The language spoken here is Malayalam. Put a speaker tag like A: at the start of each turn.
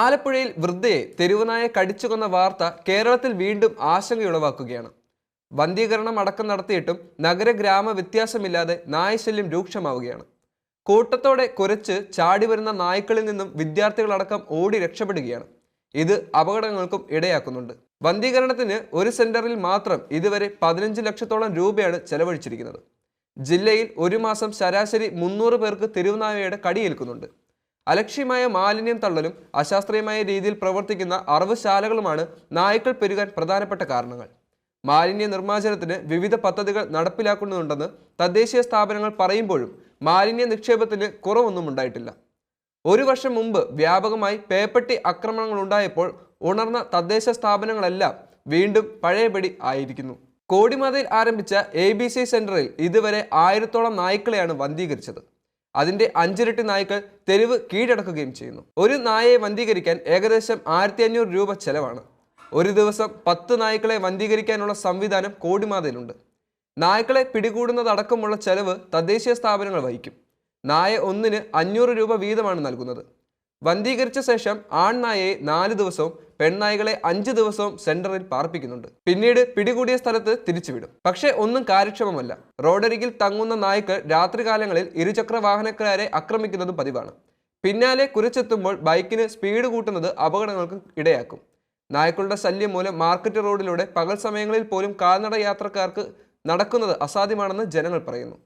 A: ആലപ്പുഴയിൽ വൃദ്ധയെ തെരുവുനായ കടിച്ചു കൊന്ന വാർത്ത കേരളത്തിൽ വീണ്ടും ആശങ്കയുളവാക്കുകയാണ്. വന്ധീകരണം അടക്കം നടത്തിയിട്ടും നഗര ഗ്രാമ വ്യത്യാസമില്ലാതെ നായശല്യം രൂക്ഷമാവുകയാണ്. കൂട്ടത്തോടെ കുരച്ച് ചാടി വരുന്ന നായ്ക്കളിൽ നിന്നും വിദ്യാർത്ഥികളടക്കം ഓടി രക്ഷപ്പെടുകയാണ്. ഇത് അപകടങ്ങൾക്കും ഇടയാക്കുന്നുണ്ട്. വന്ധീകരണത്തിന് ഒരു സെന്ററിൽ മാത്രം ഇതുവരെ പതിനഞ്ച് ലക്ഷത്തോളം രൂപയാണ് ചെലവഴിച്ചിരിക്കുന്നത്. ജില്ലയിൽ ഒരു മാസം ശരാശരി മുന്നൂറ് പേർക്ക് തെരുവുനായയുടെ കടിയേൽക്കുന്നുണ്ട്. അലക്ഷ്യമായ മാലിന്യം തള്ളലും അശാസ്ത്രീയമായ രീതിയിൽ പ്രവർത്തിക്കുന്ന അറവുശാലകളുമാണ് നായ്ക്കൾ പെരുകാൻ പ്രധാനപ്പെട്ട കാരണങ്ങൾ. മാലിന്യ നിർമ്മാർജനത്തിന് വിവിധ പദ്ധതികൾ നടപ്പിലാക്കുന്നുണ്ടെന്ന് തദ്ദേശീയ സ്ഥാപനങ്ങൾ പറയുമ്പോഴും മാലിന്യ നിക്ഷേപത്തിന് കുറവൊന്നും ഉണ്ടായിട്ടില്ല. ഒരു വർഷം മുമ്പ് വ്യാപകമായി പേപ്പട്ടി ആക്രമണങ്ങൾ ഉണ്ടായപ്പോൾ ഉണർന്ന തദ്ദേശ സ്ഥാപനങ്ങളെല്ലാം വീണ്ടും പഴയപടി ആയിരിക്കുന്നു. കോടിമതയിൽ ആരംഭിച്ച എ ബി സി സെന്ററിൽ ഇതുവരെ ആയിരത്തോളം നായ്ക്കളെയാണ് വന്ധീകരിച്ചത്. അതിന്റെ അഞ്ചിരട്ടി നായ്ക്കൾ തെരുവ് കീഴടക്കുകയും ചെയ്യുന്നു. ഒരു നായയെ വന്ധീകരിക്കാൻ ഏകദേശം ആയിരത്തി അഞ്ഞൂറ് രൂപ ചെലവാണ്. ഒരു ദിവസം പത്ത് നായ്ക്കളെ വന്ധീകരിക്കാനുള്ള സംവിധാനം കോടിമാതയിലുണ്ട്. നായ്ക്കളെ പിടികൂടുന്നതടക്കമുള്ള ചെലവ് തദ്ദേശീയ സ്ഥാപനങ്ങൾ വഹിക്കും. നായ ഒന്നിന് അഞ്ഞൂറ് രൂപ വീതമാണ് നൽകുന്നത്. വന്ധീകരിച്ച ശേഷം ആൺനായയെ നാല് ദിവസവും പെൺനായകളെ അഞ്ച് ദിവസവും സെന്ററിൽ പാർപ്പിക്കുന്നുണ്ട്. പിന്നീട് പിടികൂടിയ സ്ഥലത്ത് തിരിച്ചുവിടും. പക്ഷേ ഒന്നും കാര്യക്ഷമമല്ല. റോഡരികിൽ തങ്ങുന്ന നായ്ക്കൾ രാത്രികാലങ്ങളിൽ ഇരുചക്ര വാഹനക്കാരെ ആക്രമിക്കുന്നതും പതിവാണ്. പിന്നാലെ കുരച്ചെത്തുമ്പോൾ ബൈക്കിന് സ്പീഡ് കൂട്ടുന്നത് അപകടങ്ങൾക്ക് ഇടയാക്കും. നായ്ക്കളുടെ ശല്യം മൂലം മാർക്കറ്റ് റോഡിലൂടെ പകൽ സമയങ്ങളിൽ പോലും കാൽനട യാത്രക്കാർക്ക് നടക്കുന്നത് അസാധ്യമാണെന്ന് ജനങ്ങൾ പറയുന്നു.